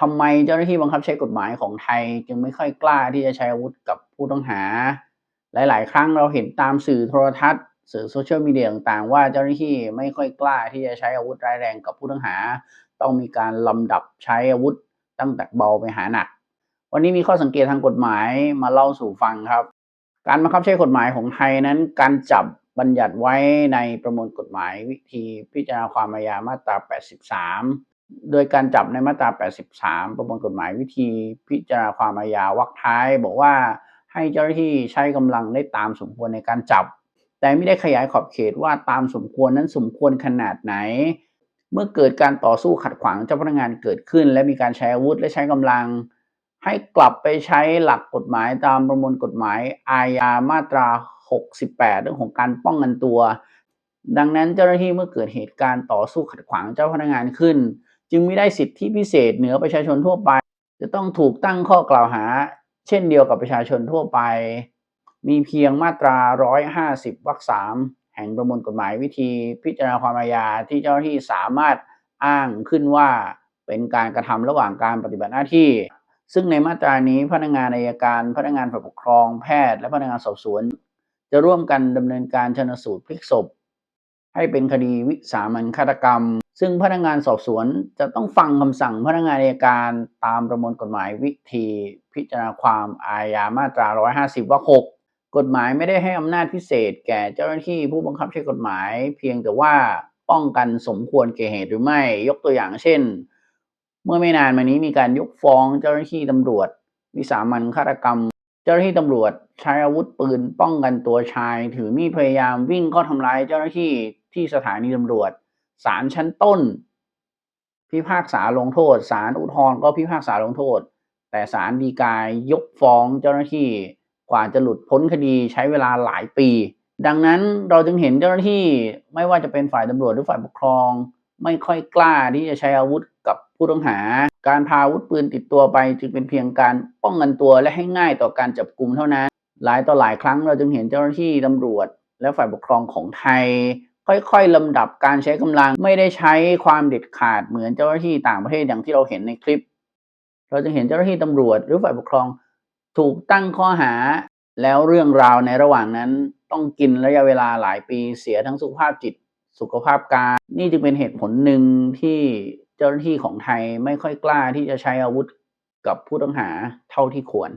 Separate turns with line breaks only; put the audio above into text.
ทำไมเจ้าหน้าที่บังคับใช้กฎหมายของไทย จึงไม่ค่อยกล้าที่จะใช้อาวุธกับผู้ต้องหา หลาย ๆ ครั้งเราเห็นตามสื่อโทรทัศน์สื่อโซเชียลมีเดียต่างๆ ว่าเจ้าหน้าที่ไม่ค่อยกล้าที่จะใช้อาวุธร้ายแรงกับผู้ต้องหา ต้องมีการลำดับใช้อาวุธตั้งแต่เบาไปหาหนัก วันนี้มีข้อสังเกตทางกฎหมายมาเล่าสู่ฟังครับ การบังคับใช้กฎหมายของไทยนั้น การจับบัญญัติไว้ในประมวลกฎหมายวิธีพิจารณาความอาญามาตรา 83 โดยการจับในมาตรา 83 ประมวลกฎหมายวิธีพิจารณาความอาญาวรรคท้าย บอกว่าให้เจ้าหน้าที่ใช้กำลังได้ตามสมควรในการจับ แต่ไม่ได้ขยายขอบเขตว่าตามสมควรนั้นสมควรขนาดไหน เมื่อเกิดการต่อสู้ขัดขวางเจ้าพนักงานเกิดขึ้น และมีการใช้อาวุธและใช้กำลัง ให้กลับไปใช้หลักกฎหมายตามประมวลกฎหมายอาญามาตรา 68 เรื่องของการป้องกันตัว ดังนั้นเจ้าหน้าที่เมื่อเกิดเหตุการณ์ต่อสู้ขัดขวางเจ้าพนักงานขึ้น จึงไม่ได้สิทธิพิเศษเหนือประชาชนทั่วไป จะต้องถูกตั้งข้อกล่าวหา เช่นเดียวกับประชาชนทั่วไป มีเพียงมาตรา 150 วรรค3แห่งประมวลกฎหมายวิธีพิจารณาความอาญาที่เจ้าหน้าที่สามารถอ้างขึ้นว่าเป็นการกระทำระหว่างการปฏิบัติหน้าที่ ซึ่งในมาตรานี้พนักงานอายการ พนักงานฝ่ายปกครองแพทย์และพนักงานสอบสวน จะร่วมกันดำเนินการชนสูตรพลิกศพ ให้เป็นคดีวิสามันฆาตกรรม ซึ่งพนักงานสอบสวนจะต้องฟังคำสั่งพนักงานอายการตามประมวลกฎหมายวิธีพิจารณาความอาญามาตรา 150วรรค6กฎหมายไม่ได้ให้อำนาจพิเศษ แก่เจ้าหน้าที่ผู้บังคับใช้กฎหมาย เพียงแต่ว่าป้องกันสมควรแก่เหตุหรือไม่ ยกตัวอย่างเช่น เมื่อไม่นานมานี้มีการยกฟ้องเจ้าหน้าที่ตำรวจ วิสามันฆาตกรรม เจ้าหน้าที่ตำรวจใช้อาวุธปืน ป้องกันตัวชาย ถือมีดพยายามวิ่งเข้าทำร้ายเจ้าหน้าที่ที่สถานีตำรวจ ศาลชั้นต้น พิพากษาลงโทษศาลอุทธรณ์ก็พิพากษาลงโทษ แต่ศาลฎีกายกฟ้องเจ้าหน้าที่กว่าจะหลุดพ้นคดีใช้เวลาหลายปี ดังนั้นเราจึงเห็นเจ้าหน้าที่ไม่ว่าจะเป็นฝ่ายตำรวจหรือฝ่ายปกครอง ไม่ค่อยกล้าที่จะใช้อาวุธกับผู้ต้องหา การพาอาวุธปืนติดตัวไป จึงเป็นเพียงการป้องกันตัวและให้ง่ายต่อการจับกลุ่มเท่านั้น หลายต่อหลายครั้งเราจึงเห็นเจ้าหน้าที่ตำรวจ และฝ่ายปกครองของไทย ค่อยๆลำดับการใช้กำลังไม่ได้ใช้ความเด็ดขาดเหมือนเจ้าหน้าที่ต่างประเทศอย่างที่เราเห็นในคลิป เราจะเห็นเจ้าหน้าที่ตำรวจหรือฝ่ายปกครองถูกตั้งข้อหา แล้วเรื่องราวในระหว่างนั้นต้องกินระยะเวลาหลายปีเสียทั้งสุขภาพจิต สุขภาพกายนี่จึงเป็นเหตุผลหนึ่งที่เจ้าหน้าที่ของไทยไม่ค่อยกล้าที่จะใช้อาวุธกับผู้ต้องหาเท่าที่ควร